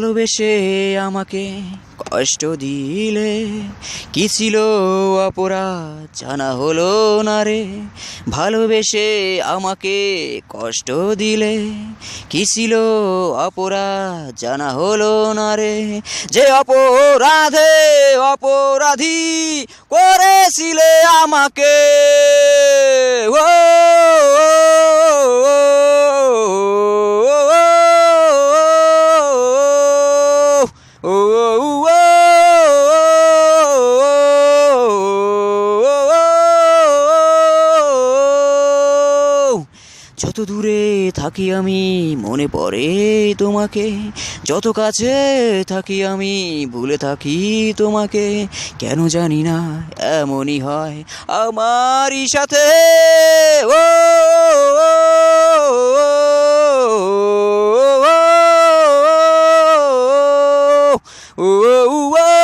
ভালোবেসে আমাকে কষ্ট দিলে? কি ছিল অপরাধ? জানা হলো না রে। ভালোবেসে আমাকে কষ্ট দিলে? কি ছিল অপরাধ? জানা হলো না রে। যে অপরাধে অপরাধী করেছিলে আমাকে যত দূরে থাকি আমি মনে পড়ে তোমাকে যত কাছে থাকি আমি ভুলে থাকি তোমাকে কেন জানি না এমনই হয় আমারই সাথে ও ও